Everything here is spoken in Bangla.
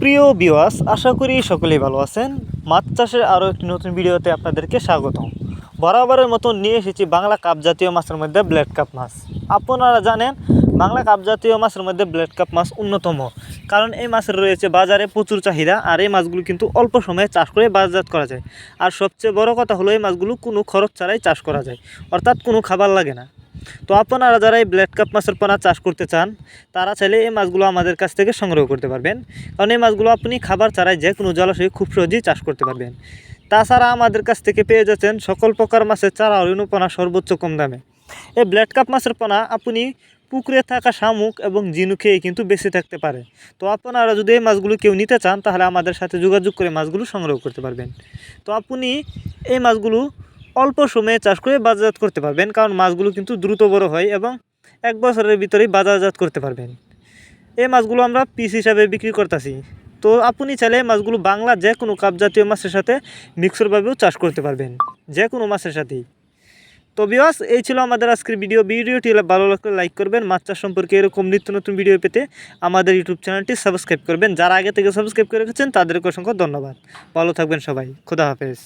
সুপ্রিয় বিওয়াস আশা করি সকলেই ভালো আছেন। মাছ চাষের আরও একটি নতুন ভিডিওতে আপনাদেরকে স্বাগতম। বরাবরের মতো নিয়ে এসেছি বাংলা কাপ জাতীয় মাছের মধ্যে ব্ল্যাড কাপ মাছ। আপনারা জানেন, বাংলা কাপ জাতীয় মাছের মধ্যে ব্লেড কাপ মাছ অন্যতম। কারণ এই মাছের রয়েছে বাজারে প্রচুর চাহিদা, আর এই মাছগুলো কিন্তু অল্প সময়ে চাষ করে বাজারজাত করা যায়। আর সবচেয়ে বড় কথা হলো, এই মাছগুলো কোনো খরচ ছাড়াই চাষ করা যায়। অর্থাৎ কোনো খাবার লাগে না। তো আপনারা যারা এই ব্লেড কাপ মাছের পোনা চাষ করতে চান, তারা চাইলে এই মাছগুলো আমাদের কাছ থেকে সংগ্রহ করতে পারবেন। কারণ এই মাছগুলো আপনি খাবার ছাড়াই যে কোনো জলাশয়ে খুব সহজেই চাষ করতে পারবেন। তাছাড়া আমাদের কাছ থেকে পেয়ে যাচ্ছেন সকল প্রকার মাছের চারা ও পোনা সর্বোচ্চ কম দামে। এই ব্লেড কাপ মাছের পোনা আপনি পুকুরে থাকা শামুক এবং জিনু খেয়ে কিন্তু বেঁচে থাকতে পারে। তো আপনারা যদি এই মাছগুলো কেউ নিতে চান, তাহলে আমাদের সাথে যোগাযোগ করে মাছগুলো সংগ্রহ করতে পারবেন। তো আপনি এই মাছগুলো অল্প সময়ে চাষ করে বাজারজাত করতে পারবেন, কারণ মাছগুলো কিন্তু দ্রুত বড় হয় এবং এক বছরের ভিতরেই বাজারজাত করতে পারবেন। এই মাছগুলো আমরা পিস হিসাবে বিক্রি করতেছি। তো আপনি চাইলে মাছগুলো বাংলা যে কোনো কাপ জাতীয় মাছের সাথে মিক্সরভাবেও চাষ করতে পারবেন, যে কোনো মাছের সাথেই। তো বিয়াস এই ছিল আমাদের আজকের ভিডিও ভিডিওটি ভালো লাগলে লাইক করবেন। মাছ চাষ সম্পর্কে এরকম নিত্য নতুন ভিডিও পেতে আমাদের ইউটিউব চ্যানেলটি সাবস্ক্রাইব করবেন। যারা আগে থেকে সাবস্ক্রাইব করে রেখেছেন, তাদেরকে অসংখ্য ধন্যবাদ। ভালো থাকবেন সবাই। খুদা হাফেজ।